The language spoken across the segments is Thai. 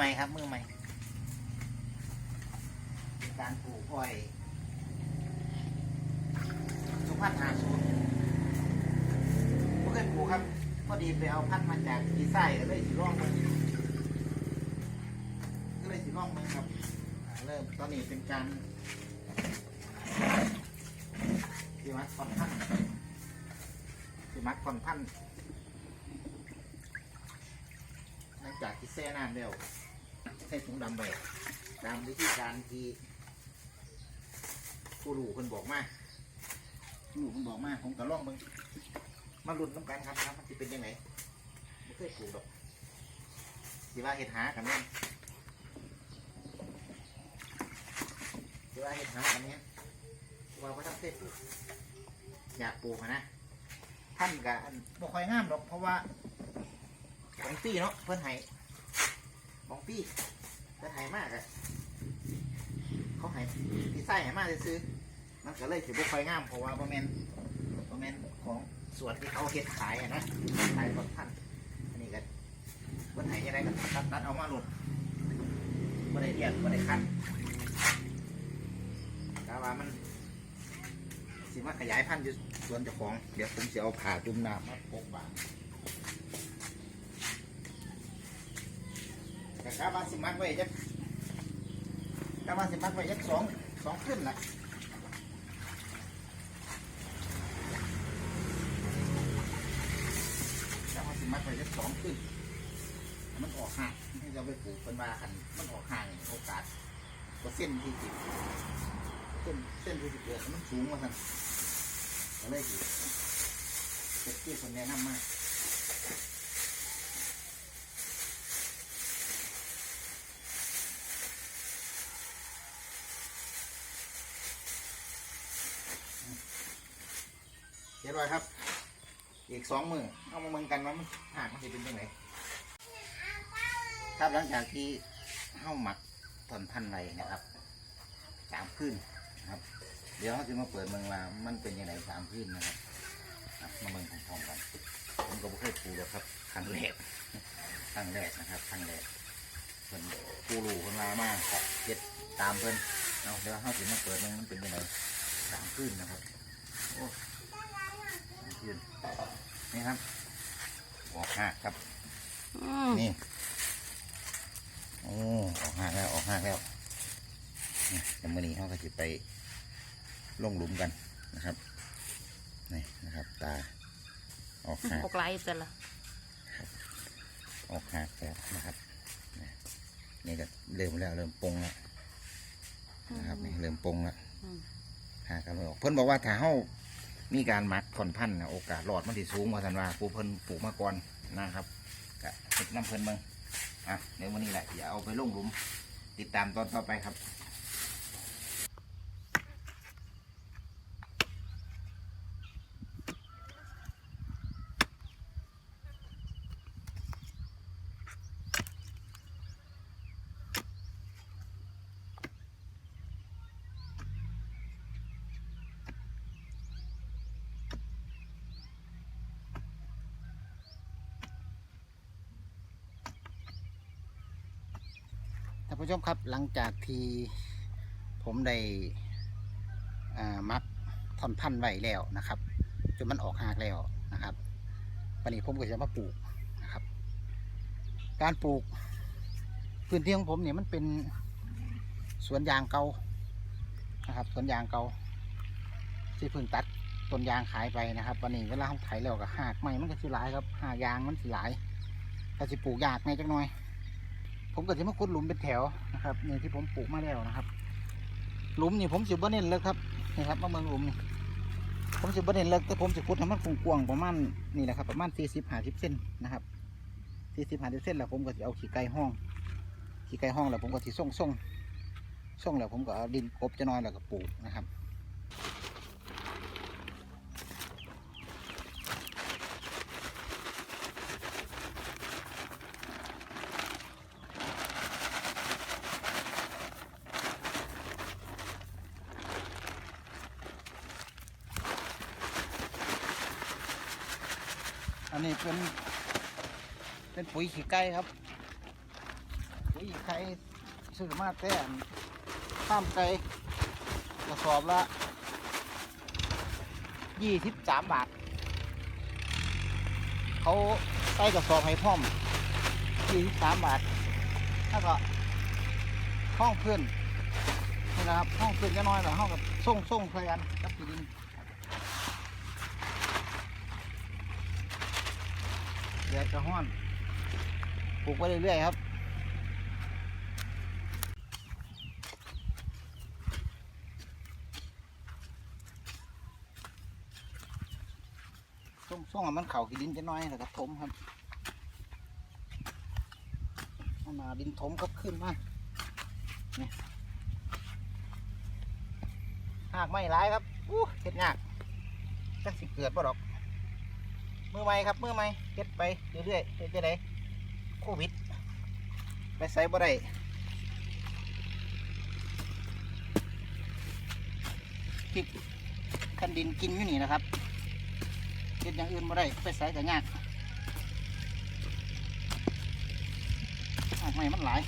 ใหม่ครับ มือใหม่ การปลูกอ้อยสุพรรณหาสูตรเมื่อเคยปลูกครับพอดีไปเอาพันธุ์มาจากอีไส้ก็เลยสิร่องมันก็เลยสิร่องมันครับเริ่มตอนนี้เป็นการที่มัดผ่อนพันธุ์ที่มัดผ่อนพันหลังจากที่แช่น้ำแล้ว ใส่ถุงดำไปตามวิธีการที่ผู้รู้คนบอกมาผู้รู้คนบอกมาผมก็ลองมึงมาลุ้นน้ำกันครับครับมันจะเป็นยังไงไม่เคยปลูกดอกสิว่าเห็ดหากันเนี่ยสิว่าเห็ดหากันเนี่ยว่าก็ต้องเคยปลูกอยากปลูกนะท่านกับบ่ค่อยงามหรอกเพราะว่าของปี้เนาะเพื่อนไห้ของปี้ เพื่อนไห้มากอะเขาไห้พี่ไส้ไห้มากซื้อ มันก็เลยถือบุคคอยงามเพราะว่าประแมนประแมนของส่วนที่เขาเฮ็ดขายอะนะขายรถท่านอันนี้ก็เพื่อนไห้ยังไงก็ตัดตัดเอามาหลุดไม่ได้เรียกไม่ได้คันแต่ว่ามันสิมาขยายพันธุ์อยู่ส่วนเจ้าของ เดี๋ยวผมจะเอาผ่าจุ่มน้ำมาปกบาง แต่กาบาสิมักไว้จักกาบาสิมักไว้จักสองสองขึ้นละกาบาสิมักไว้จักสองขึ้น มันออกห่างให้เราไปปลูกเป็นว่าคันมันออกห่างโอกาสก็เส้นที่ติดเส้นเส้นที่ติดเกิดมันสูงกว่าท่นก็เลยดีเจ็บที่คนแนะนำมาก ร้อยครับ อีกสองมือเอามาเมืองกันว่ามันหากมันจะเป็นยังไงครับหลังจากที่เข้าหมักถอนพันไรนะครับสามพื้นนะครับ เดี๋ยวเราจะมาเปิดเมืองว่ามันเป็นยังไงสามพื้นนะครับมาเมืองของพร้อมๆกันผมก็ไม่เคยปลูกหรอกครับครั้งแรกครั้งแรกนะครับครั้งแรกเพิ่นปูรูเพิ่นมามากครับเก็ดตามเพิ่นเอาเดี๋ยวเราจะมาเปิดเมืองมันเป็นยังไงสามพื้นนะครับโอ้ ยืนนี่ครับออกหักครับอืมนี่โอ้ออกหักแล้วออกหักแล้วนี่เดี๋ยวมื่อนี้เขาก็จะไปลงหลุมกันนะครับนี่นะครับ ตาออกหักหกไลท์จะละออกหักแล้วนะครับนี่นี่ก็เริ่มแล้วเริ่มปรุงแล้วนะครับนี่เริ่มปรุงแล้วอืมหากันไม่ออกเพิ่นบอกว่าถ้าเฮา มีการหมักผ่อนพันธุ์นะโอกาสหลอดมันสิสูงกว่าสันว่าปูเพิ่นปลูกมาก่อนนะครับกะเฮ็ดน้ำเพิ่นเบิ่งอะเดี๋ยววันนี้แหละอย่าเอาไปลงหลุม ติดตามตอนต่อไปครับ ผู้ชมครับหลังจากที่ผมได้มักท่อนพันธุ์ไว้แล้วนะครับ จนมันออกหากแล้วนะครับวันนี้ผมก็จะมาปลูกนะครับ การปลูกพื้นที่ของผมเนี่ยมันเป็นสวนยางเก่านะครับสวนยางเก่าที่เพิ่งตัดต้นยางขายไปนะครับวันนี้เวลาเขาไถแล้วก็หากใหม่มันก็สิหลายครับหากยางมันสิหลายก็สิปลูกยากในจักหน่อย ผมก็จะมาขุดหลุมเป็นแถวนะครับนี่ที่ผมปลูกมาแล้วนะครับ หลุมนี่ผมสิบ่เน้นเลยครับนี่ครับมาเมืองหลุมนี่ผมสิบ่เน้นเลยแต่ผมจะขุดให้มันกว้างประมาณนี่แหละครับประมาณสี่สิบห้าสิบเซนนะครับสี่สิบห้าสิบเซนแล้วผมก็จะเอาขี้ไก่ห้องขี้ไก่ห้องแล้วผมก็สิส่งส่งส่งแล้วผมก็เอาดินกบจะน้อยแล้วก็ปลูกนะครับ อันนี้เปุ๋ยขี้ไก่ครับ ปุ๋ปุ๋ยไข่ซื้อมาแต่นข้ามไก่กระสอบละยี่สิบสามบาท เขาใส่กระสอบให้พร้อมยี่สิบสามบาทแล้วก็ห้องเพื่อนนี่นะครับห้องเพื่อนจะน้อยหน่อยห้องกับส่งส่งใส่กันกับที่ดินแดดกระห้อน ปลูกไปเรื่อยๆครับส่งส่งมันเข่าขี้ดินจะน้อยแล้วก็ถมครับเอามาดินถมก็ขึ้นมาหากไม่ร้ายครับอู้เห็ดยากจักสิเกิดบ่ะดอก มือใหม่ครับ มือใหม่เก็ดไปเรื่อยๆเจะได้ โควิด ไปใส่บ่ได้พริกคันดินกินอยู่นี่นะครับเก็ดอย่างอื่นบ่ได้ไปใส่ก็ยากทำไม่มันหลาย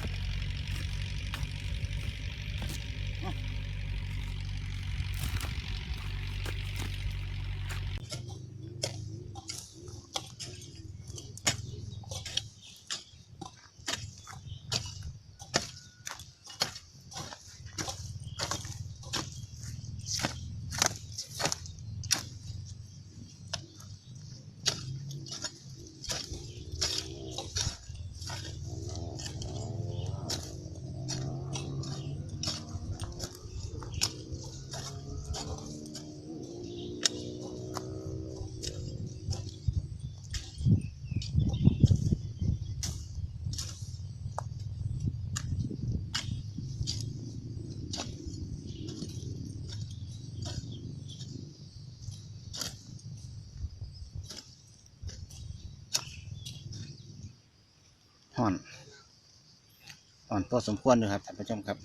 พอสมควรเลยครับท่านผู้ชมครับ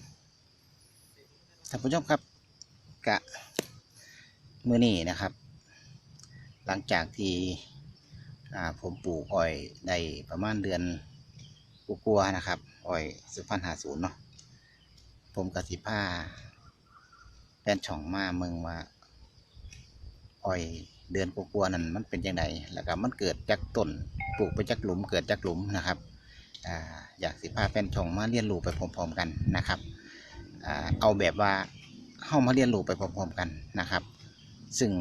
ท่านผู้ชมครับกะมือนี้นะครับ หลังจากที่ผมปลูกอ้อยได้ประมาณเดือนกลัวนะครับอ้อยสุพรรณหาศูนย์เนาะผมกสิผ้าแฟนช่องมาเมืองว่าอ้อยเดือนกลัวนั้นมันเป็นยังไงแล้วก็มันเกิดจากต้นปลูกไปจากหลุมเกิดจากหลุมนะครับ อยากสิพาแฟนช่องมาเรียนรู้ไปพร้อมๆกันนะครับเอาแบบว่าเข้ามาเรียนรู้ไปพร้อมๆกันนะครับ ซึ่ง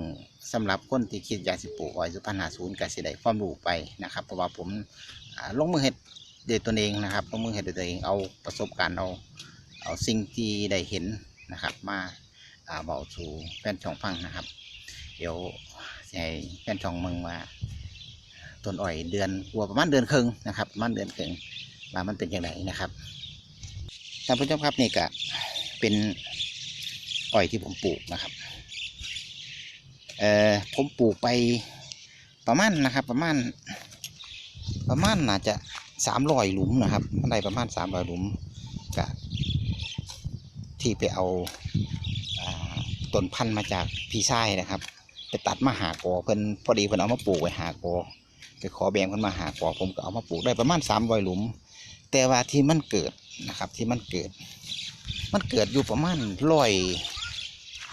สำหรับคนที่คิดอยากสิปลูกอ้อยสุพรรณหาศูนย์กสิได้ความรู้ไปนะครับ เพราะว่าผมลงมือเฮ็ดด้วยตนเองนะครับลงมือเฮ็ดด้วยตัวเองเอาประสบการณ์เอาเอาสิ่งที่ได้เห็นนะครับ มาอ่าบอกสู่แฟนช่องฟังนะครับ เดี๋ยวให้แฟนช่องมืองว่า ต้นอ้อยเดือนกว่าประมาณเดือนครึ่งนะครับประมาณเดือนครึ่งว่ามันเป็นยังไงนะครับท่านผู้ชมครับนี่ก็เป็นอ้อยที่ผมปลูกนะครับเอ่อผมปลูกไปประมาณนะครับ ประมาณ ประมาณน่าจะสามร้อยหลุมนะครับมันได้ประมาณสามร้อยหลุมกับที่ไปเอาอ่าต้นพันธุ์มาจากพี่ชายนะครับ ไปตัดมาหากอเพิ่นพอดีเพิ่นเอามาปลูกไว้หากอ ไปขอแบ่งเพิ่นมาหากอผมก็เอามาปลูกได้ประมาณสามร้อยหลุม แต่ว่าที่มันเกิดนะครับ ที่มันเกิด มันเกิดอยู่ประมาณร้อย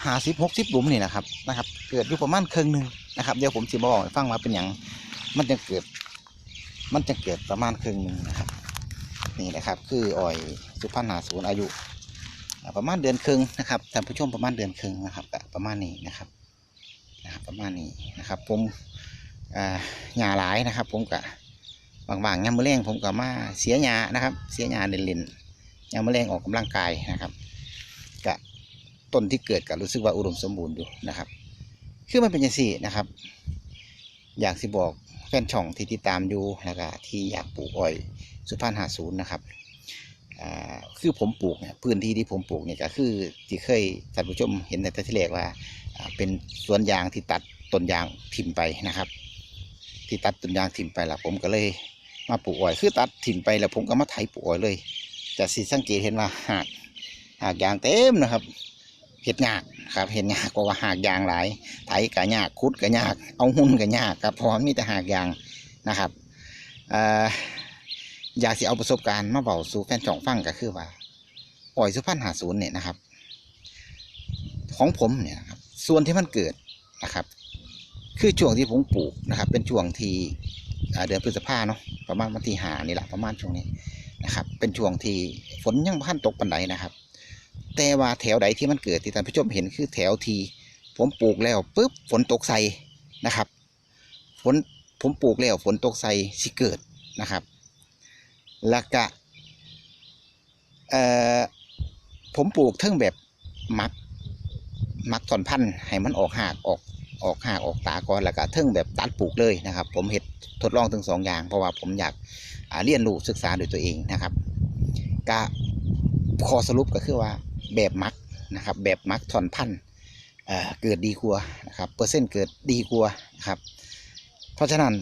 ห้าสิบหกสิบหลุมนี่นะครับนะครับ เกิดอยู่ประมาณครึ่งหนึ่งนะครับเดี๋ยวผมจะมาบอกให้ฟังว่าเป็นอย่างมันจะเกิด มันจะเกิดประมาณครึ่งหนึ่งนะครับ นี่นะครับ คืออ้อยสุพรรณหาศูนย์อายุ ประมาณเดือนครึ่งนะครับท่านผู้ชมประมาณเดือนครึ่งนะครับประมาณนี้นะครับนะครับประมาณนี้นะครับผม หญ้าหลายนะครับ ผมก็บางๆยามมื้อแรงผมก็มาเสียหญ้านะครับ เสียหญ้าเล่นๆยามมื้อแรงออกกำลังกายนะครับก็ต้นที่เกิดก็รู้สึกว่าอุดมสมบูรณ์อยู่นะครับ คือมันเป็นย่างสี่นะครับ อยากสิบอกแฟนช่องที่ติดตามอยู่แล้วก็ที่อยากปลูกอ้อยสุพรรณหาศูนย์นะครับคือผมปลูกเนี่ยพื้นที่ที่ผมปลูกเนี่ยก็คือที่เคยท่านผู้ชมเห็นในต่ที่แรกว่าอ่าเป็นสวนยางที่ตัดต้นยางถิ่มไปนะครับ ที่ตัดต้นยางถิ่มไปแล้วผมก็เลยมาปลูกอ้อย คือตัดถิ่มไปแล้วผมก็มาไถปลูกอ้อยเลยจะสิสังเกตเห็นว่าหากหากยางเต็มนะครับเห็ดยากครับเห็ดยากเพราะว่าหากยางหลาย ไถกะยากคุดกะยาก เอาหุ่นกะยากครับพราะว่ามีแต่หากยางนะครับอ่ออยากสิเอาประสบการณ์มาเบาสู่แฟนช่องฟังก็คือว่าอ้อยสุพรรณหาศูนย์เนี่ยนะครับ ของผมเนี่ยครับส่วนที่มันเกิดนะครับ คือช่วงที่ผมปลูกนะครับ เป็นช่วงที่เดือนพฤษภาเนาะประมาณวันที่หานี่แหละประมาณช่วงนี้นะครับ เป็นช่วงที่ฝนยังพันตกปันใดนะครับ แต่ว่าแถวใดที่มันเกิดที่ท่านผู้ชมเห็นคือแถวที่ผมปลูกแล้วปุ๊บฝนตกใส่นะครับฝนผมปลูกแล้วฝนตกใส่สิเกิดนะครับ แล้วก็ผมปลูกเทิงแบบมักมักถอนพันธุ์ให้มันออกหากออก ออกหากออกตาก่อนแล้วก็เทิงแบบตัดปลูกเลยนะครับ ผมเห็ดทดลองทั้งสองอย่าง เพราะว่าผมอยากเรียนรู้ศึกษาด้วยตัวเองนะครับก็ขอสรุปก็คือว่าแบบมักนะครับแบบมักถอนพันธุ์เเกิดดีกว่านะครับเปอร์เซ็นต์เกิดดีกว่านะครับเพราะฉะนั้น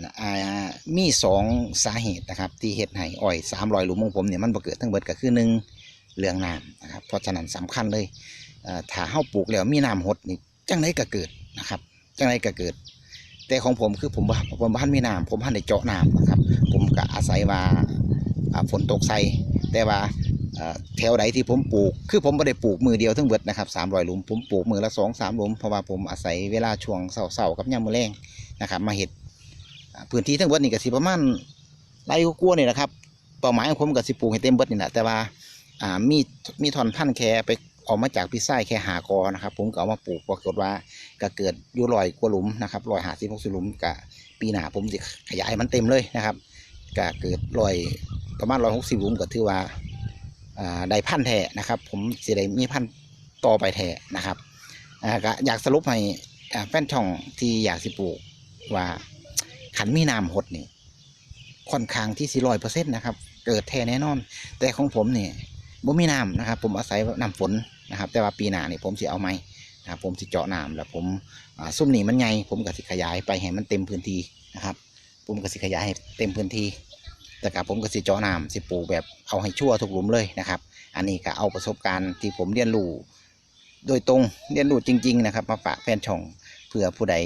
มีสองสาเหตุนะครับ ที่เห็ดให้อ้อยสามรอยหลุมของผมเนี่ยมันเกิดทั้งเบิดก็คือหนึ่งเรื่องน้ำนะครับเพราะฉะนั้นสำคัญเลยถ้าเฮาปลูกแล้วมีน้ำหดนี่จังไดก็เกิดนะครับ จังไดก็เกิด แต่ของผมคือผมผมพันมีน้ำผมหันได้เจาะน้ำนะครับ ผมก็อาศัยว่าฝนตกใส่แต่ว่าแถวใดที่ผมปลูก คือผมบ่ได้ปลูกมือเดียวทั้งเบิดนะครับ300หลุม ผมปลูกมือละ2 3หลุม เพราะว่าผมอาศัยเวลาช่วงเช้าๆกับยามมื้อแลงนะครับ มาเฮ็ดพื้นที่ทั้งเบิดนี่ก็สิประมาณไร่กว่าๆนี่แหละครับเป้าหมายของผมก็สิปลูกให้เต็มเบิดนี่แหละแต่ว่ามีมีท่อนพันแค่ไป ออกมาจากพี่ไส้แค่หากอนะครับ ผมก็เอามาปลูกปรากฏว่าก็เกิดอยู่ลอยกว่าหลุมนะครับลอยหาสิบหกสิหลุมกะปีหน้าผมจะขยายมันเต็มเลยนะครับก็เกิดลอยประมาณร้อยหกสิบหลุมก็ถือว่าได้พันแท้นะครับ ผมจะได้มีพันต่อไปแท้นะครับอ่าก็อยากสรุปให้แฟนช่องที่อยากสิปลูกว่าขันมีน้ำหดนี่ค่อนข้างที่สิร้อยเปอร์เซ็นต์นะครับ เกิดแท้แน่นอน แต่ของผมเนี่ยบ่มีน้ำนะครับ ผมอาศัยน้ำฝน นะครับ แต่ว่าปีหน้านี่ผมสิเอาไม้นะครับผมสิเจาะน้ำแล้วผมซุ้มนี่มันใหญ่ผมก็สิขยายไปให้มันเต็มพื้นที่นะครับ ผมก็สิขยายให้เต็มพื้นที่ แต่กับผมก็สิเจาะน้ำสิปลูกแบบเอาให้ชั่วทุกหลุมเลยนะครับ อันนี้ก็เอาประสบการณ์ที่ผมเรียนรู้โดยตรงเรียนรู้จริง ๆ นะครับ มาฝากแฟนช่องเพื่อผู้ใด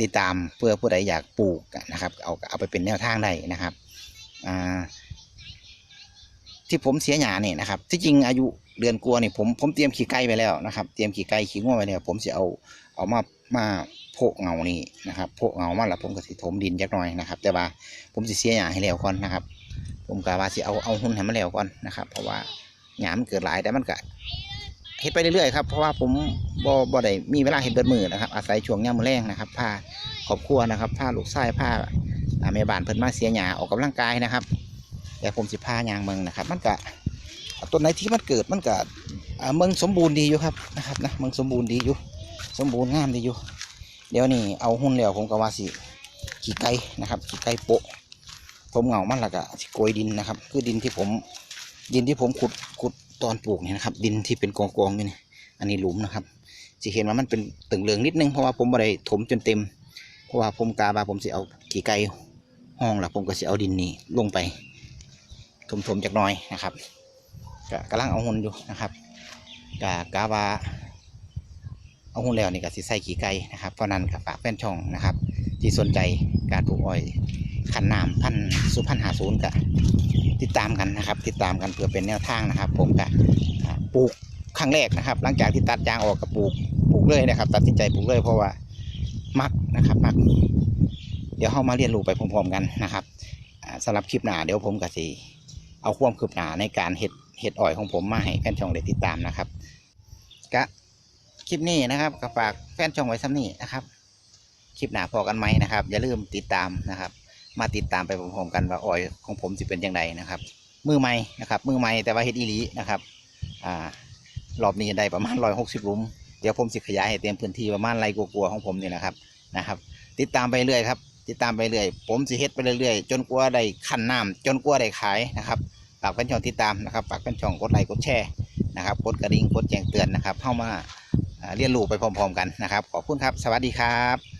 ติดตามเพื่อผู้ใดอยากปลูกนะครับ เอาเอาไปเป็นแนวทางได้นะครับที่ผมเสียหยาเนี่ยนะครับ ที่จริงอายุ เดือนกลัวนี่ผมผมเตรียมขี่ไก่ไปแล้วนะครับ เตรียมขี่ไก่ขี่ง้วไว้แล้วผมจะเอาเอามามาโพกเงานี่นะครับโพกเงามาแล้วผมก็สิถมดินจักหน่อยนะครับ แต่ว่าผมสิเสียหยาให้แล้วก่อนนะครับ ผมกะว่าสิเอาเอาหุ่นให้มันแล้วก่อนนะครับ เพราะว่าหยามันเกิดหลายแต่มันก็เฮ็ดไปเรื่อยๆครับเพราะว่าผมบ่บ่ได้มีเวลาเฮ็ดเบิดมือนะครับ อาศัยช่วงยามมื้อแรงนะครับพาครอบครัวนะครับพาลูกชายพาอาแม่บ้านเพิ่นมาเสียหยาออกกำลังกายนะครับ แต่ผมสิพายางเมืองนะครับ มันก็ ต้นไหนที่มันเกิดมันก็อ่าเมืองสมบูรณ์ดีอยู่ครับนะครับนะเมืองสมบูรณ์ดีอยู่ สมบูรณ์งามดีอยู่ เดี๋ยวนี้เอาหุ้นแล้วผมก็ว่าสิขี่ไก่นะครับขี่ไก่โปะผมเหงามันละก็สิโกยดินนะครับ คือดินที่ผมดินที่ผมขุดขุดตอนปลูกเนี่ยนะครับ ดินที่เป็นกองกองอยู่นี่อันนี้หลุมนะครับจะเห็นว่ามันเป็นตึงเหลืองนิดนึงเพราะว่าผมไม่ได้ถมจนเต็ม เพราะว่าผมกาบาผมสิเอาขี่ไก่ห้องแล้วผมก็สิเอาดินนี้ลงไปถมๆจากน้อยนะครับ ก็กำลังเอาหุ่นอยู่นะครับกะกาวาเอาหุ่นแล้วนี่ก็สิใส่ขี้ไก่นะครับเพราะนั้นกับฝากแฟนช่องนะครับ ที่สนใจการปลูกอ้อยขันน้ำพันสุพันหาศูนย์ก็ติดตามกันนะครับ ติดตามกันเพื่อเป็นแนวทางนะครับ ผมก็อ่าปลูกครั้งแรกนะครับ หลังจากที่ตัดยางออกก็ปลูกปลูกเลยนะครับ ตัดสินใจปลูกเลยเพราะว่ามักนะครับมัก เดี๋ยวเข้ามาเรียนรู้ไปพร้อมๆกันนะครับอ่าสำหรับคลิปหน้าเดี๋ยวผมก็สิเอาความคืบหน้าในการเห็ด เห็ดอ่อยของผมมาให้แฟนช่องได้ติดตามนะครับกะคลิปนี้นะครับก็ฝากแฟนช่องไว้ซ้ำนี้นะครับ คลิปหน้าพอกันไหมนะครับ อย่าลืมติดตามนะครับ มาติดตามไปพร้อมๆกันว่าอ่อยของผมจะเป็นยังไงนะครับ มือใหม่นะครับ มือใหม่แต่ว่าเฮ็ดอีลีนะครับอ่ารอบนี้ได้ประมาณร้อยหกสิบลุมเดี๋ยวผมสิขยายให้เต็มพื้นที่ประมาณไรกลัวๆของผมนี่นะครับนะครับ ติดตามไปเรื่อยครับติดตามไปเรื่อยผมสิเฮ็ดไปเรื่อยๆ จนกว่าได้ขั้นน้ำจนกว่าได้ขายนะครับากเป็นช่องติดตามนะครับฝากเป็นช่องกดไลค์กดแชร์นะครับกดกระดิ่งกดแจ้งเตือนนะครับเข้ามาเรียนรู้ไปพร้อมๆกันนะครับ ขอบคุณครับ สวัสดีครับ